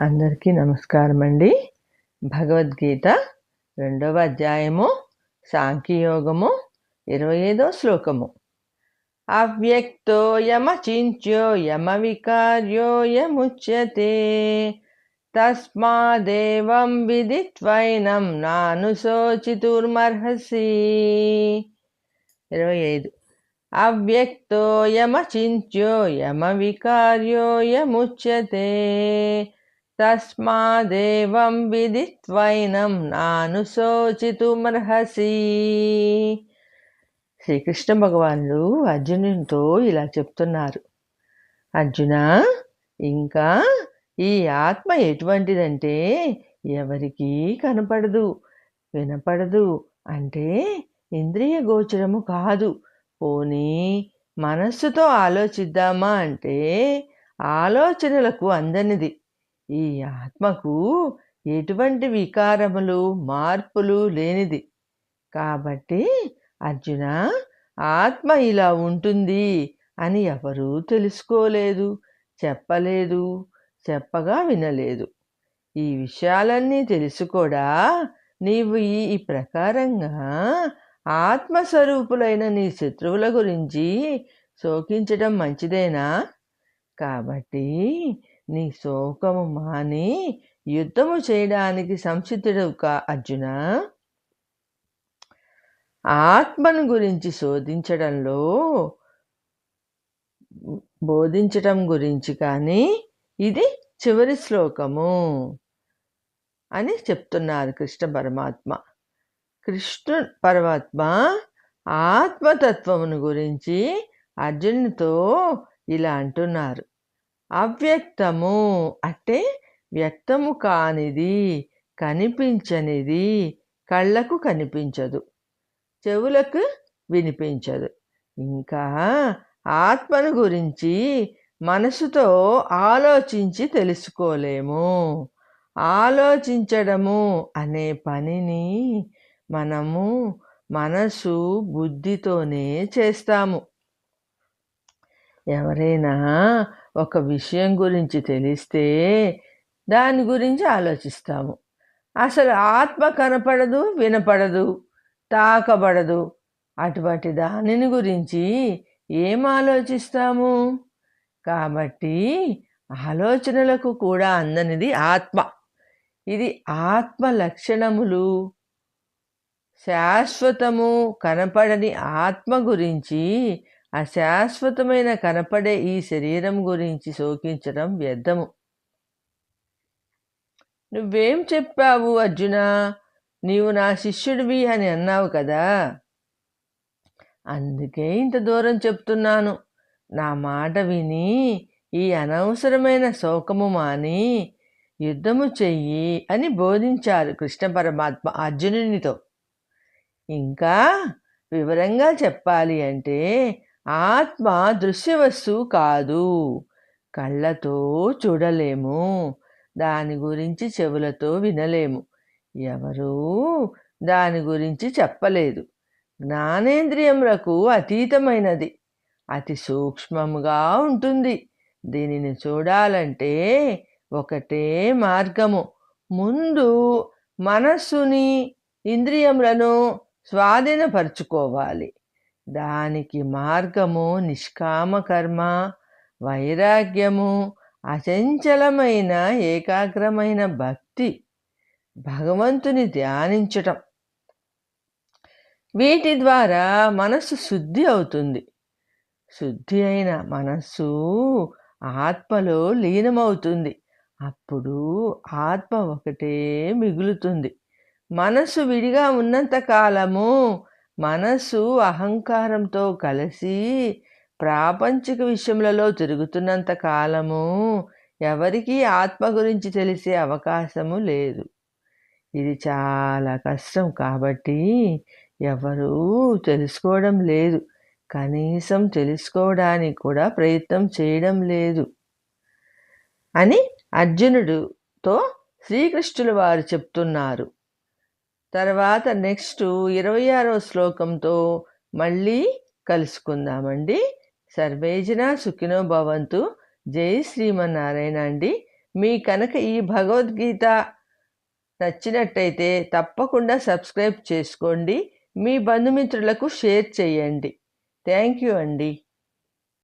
అందరికీ నమస్కారం అండి భగవద్గీత రెండవ అధ్యాయము సాంఖ్యయోగము ఇరవై ఐదో శ్లోకము. అవ్యక్తో యమచింత్యో యమ తస్మాదేవం విదిత్వైనం నానుశోచితుర్మర్హసి ఇరవై ఐదు అవ్యక్తో యమచింత్యో యమ తస్మాదేవం విదిత్వైనం నానుశోచితుమర్హసి శ్రీకృష్ణ భగవానుడు అర్జునునితో ఇలా చెప్తున్నారు. అర్జున ఇంకా ఈ ఆత్మ ఎటువంటిదంటే ఎవరికీ కనపడదు వినపడదు అంటే ఇంద్రియ గోచరము కాదు. పోనీ మనస్సుతో ఆలోచిద్దామా అంటే ఆలోచనలకు అందనిది. ఈ ఆత్మకు ఎటువంటి వికారములు మార్పులు లేనిది. కాబట్టి అర్జున ఆత్మ ఇలా ఉంటుంది అని ఎవరూ తెలుసుకోలేదు చెప్పలేదు చెప్పగా వినలేదు. ఈ విషయాలన్నీ తెలుసుకోడా నీవు ఈ ఈ ప్రకారంగా ఆత్మస్వరూపులైన నీ శత్రువుల గురించి శోకించడం మంచిదేనా? కాబట్టి నీ శోకము మాని యుద్ధము చేయడానికి సంసిద్ధుడు కా అర్జున? ఆత్మను గురించి శోధించడంలో బోధించటం గురించి కానీ ఇది చివరి శ్లోకము అని చెప్తున్నారు కృష్ణ పరమాత్మ. కృష్ణ పరమాత్మ ఆత్మతత్వమును గురించి అర్జునుతో ఇలా అంటున్నారు. అవ్యక్తము అంటే వ్యక్తము కానిది కనిపించనిది కళ్ళకు కనిపించదు చెవులకు వినిపించదు. ఇంకా ఆత్మను గురించి మనసుతో ఆలోచించి తెలుసుకోలేము. ఆలోచించడము అనే పనిని మనము మనసు బుద్ధితోనే చేస్తాము. ఎవరైనా ఒక విషయం గురించి తెలిస్తే దాని గురించి ఆలోచిస్తాము. అసలు ఆత్మ కనపడదు వినపడదు తాకబడదు. అటువంటి దానిని గురించి ఏం ఆలోచిస్తాము? కాబట్టి ఆలోచనలకు కూడా అందనిది ఆత్మ. ఇది ఆత్మ లక్షణములు. శాశ్వతము కనపడని ఆత్మ గురించి అశాశ్వతమైన కనపడే ఈ శరీరం గురించి శోకించడం వ్యర్థము. నువ్వేం చెప్పావు అర్జున? నీవు నా శిష్యుడివి అని అన్నావు కదా? అందుకే ఇంత దూరం చెప్తున్నాను. నా మాట విని ఈ అనవసరమైన శోకము మాని యుద్ధము చెయ్యి అని బోధించారు కృష్ణ పరమాత్మ అర్జునునితో. ఇంకా వివరంగా చెప్పాలి అంటే ఆత్మ దృశ్యవస్తు కాదు. కళ్ళతో చూడలేము. దాని గురించి చెవులతో వినలేము. ఎవరూ దాని గురించి చెప్పలేదు. జ్ఞానేంద్రియములకు అతీతమైనది. అతి సూక్ష్మముగా ఉంటుంది. దీనిని చూడాలంటే ఒకటే మార్గము. ముందు మనస్సుని ఇంద్రియములను స్వాధీనపరుచుకోవాలి. దానికి మార్గము నిష్కామ కర్మ వైరాగ్యము అచంచలమైన ఏకాగ్రమైన భక్తి భగవంతుని ధ్యానించటం. వీటి ద్వారా మనస్సు శుద్ధి అవుతుంది. శుద్ధి అయిన మనస్సు ఆత్మలో లీనమవుతుంది. అప్పుడు ఆత్మ ఒకటే మిగులుతుంది. మనస్సు విడిగా ఉన్నంత కాలము మనస్సు అహంకారంతో కలిసి ప్రాపంచిక విషయములలో తిరుగుతున్నంత కాలము ఎవరికీ ఆత్మ గురించి తెలిసే అవకాశము లేదు. ఇది చాలా కష్టం కాబట్టి ఎవరూ తెలుసుకోవడం లేదు. కనీసం తెలుసుకోవడానికి కూడా ప్రయత్నం చేయడం లేదు. అని అర్జునుడుతో శ్రీకృష్ణుల వారు చెప్తున్నారు. తర్వాత నెక్స్ట్ ఇరవై ఆరో శ్లోకంతో మళ్ళీ కలుసుకుందామండి. సర్వేజన సుఖినో భవంతు. జై శ్రీమన్నారాయణ అండి. మీ కనుక ఈ భగవద్గీత నచ్చినట్టయితే తప్పకుండా సబ్స్క్రైబ్ చేసుకోండి. మీ బంధుమిత్రులకు షేర్ చేయండి. థ్యాంక్ యూ అండి.